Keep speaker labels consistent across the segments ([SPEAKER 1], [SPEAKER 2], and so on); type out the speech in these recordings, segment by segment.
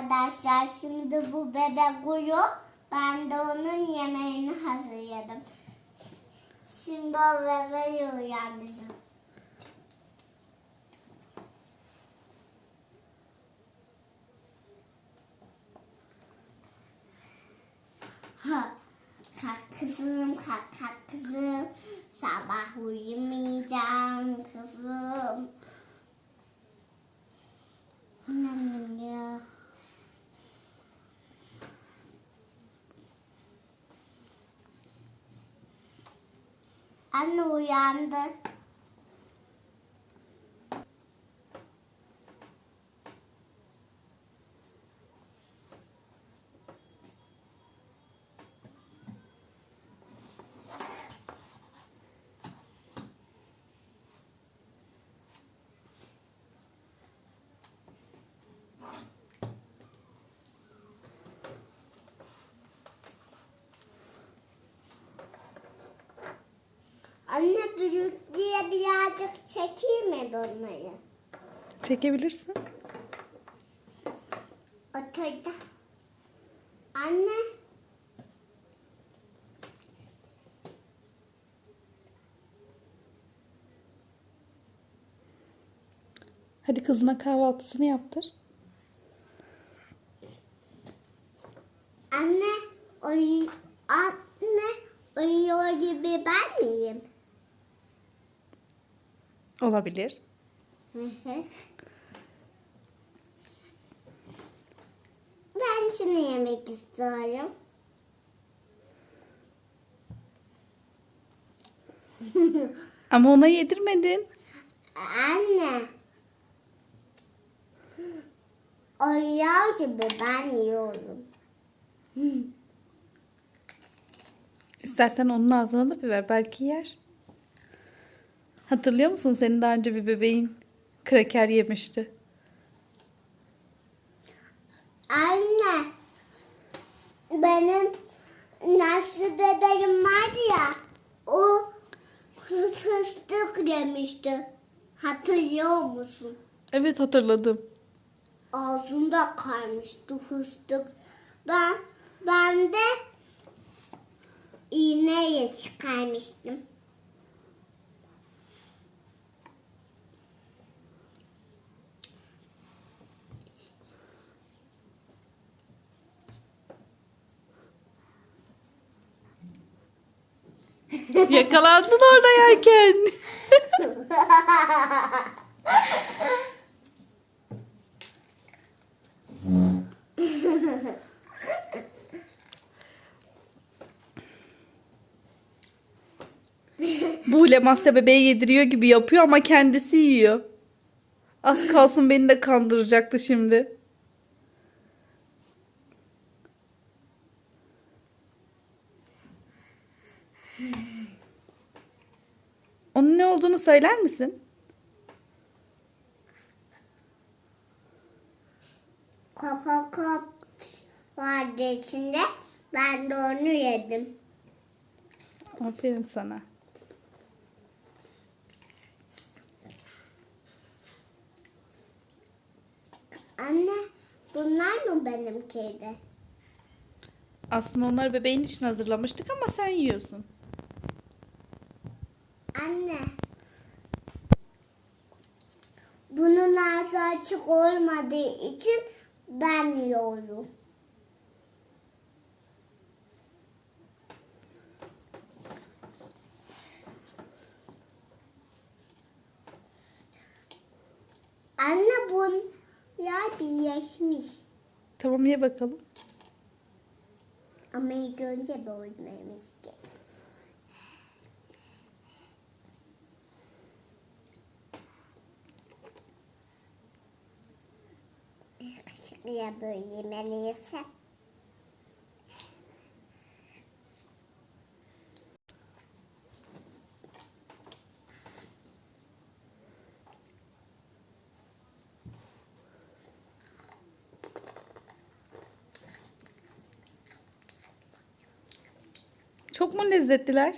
[SPEAKER 1] arkadaşlar. Şimdi bu bebek uyuyor. Ben de onun yemeğini hazırladım. Şimdi o bebeği uyandıracağım. Ha, kalk kızım, kalk kalk kızım. Sabah uyumayacağım kızım. Annem ya. Anne uyandı. Anne büyük diye birazcık çekeyim mi bunları?
[SPEAKER 2] Çekebilirsin.
[SPEAKER 1] Oturdu. Anne.
[SPEAKER 2] Hadi kızına kahvaltısını yaptır.
[SPEAKER 1] Anne. Uy anne. Uyuyor gibi ben miyim?
[SPEAKER 2] Olabilir.
[SPEAKER 1] Hı hı. Ben şunu yemek istiyorum.
[SPEAKER 2] Ama ona yedirmedin.
[SPEAKER 1] Anne. Uyuyor gibi ben yiyorum.
[SPEAKER 2] İstersen onun ağzına da bir ver. Belki yer. Hatırlıyor musun? Senin daha önce bir bebeğin kraker yemişti.
[SPEAKER 1] Anne. Benim nasıl bebeğim var ya. O fı- fıstık yemişti. Hatırlıyor musun?
[SPEAKER 2] Evet hatırladım.
[SPEAKER 1] Ağzında kaymıştı fıstık. Ben ben de iğneyle çıkarmıştım.
[SPEAKER 2] Yakalandın orada yerken. Bu Lemasya bebeğe yediriyor gibi yapıyor ama kendisi yiyor. Az kalsın beni de kandıracaktı şimdi. Onun ne olduğunu söyler misin?
[SPEAKER 1] Coca Cola vardı içinde. Ben de onu yedim.
[SPEAKER 2] Aferin sana.
[SPEAKER 1] Anne bunlar mı benimkiydi?
[SPEAKER 2] Aslında onları bebeğin için hazırlamıştık ama sen yiyorsun.
[SPEAKER 1] Anne. Bunun ağzı açık olmadığı için ben yiyorum. Anne bunlar birleşmiş.
[SPEAKER 2] Tamam ye bakalım.
[SPEAKER 1] Ama ilk önce bölmemiz gerek. Kaşıklıya böyle yesem.
[SPEAKER 2] Çok mu lezzetliler?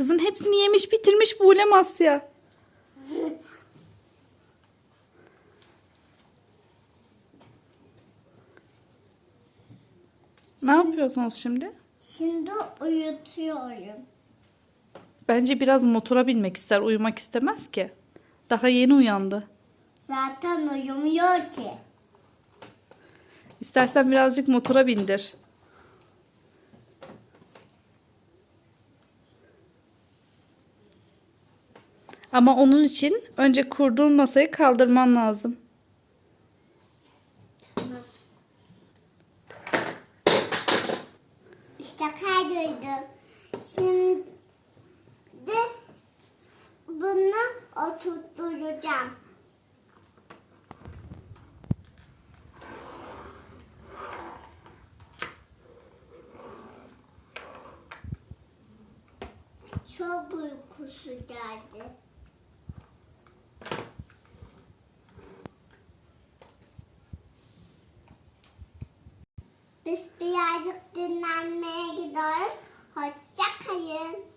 [SPEAKER 2] Kızın hepsini yemiş bitirmiş bu Asya. Ne yapıyorsunuz şimdi?
[SPEAKER 1] Şimdi uyutuyorum.
[SPEAKER 2] Bence biraz motora binmek ister, uyumak istemez ki. Daha yeni uyandı.
[SPEAKER 1] Zaten uyumuyor ki.
[SPEAKER 2] İstersen birazcık motora bindir. Ama onun için önce kurduğun masayı kaldırman lazım.
[SPEAKER 1] İşte kaydırdım. Şimdi bunu oturtturacağım. Çok uykusu geldi. Biz birazcık dinlenmeye gidiyoruz. Hoşça kalın.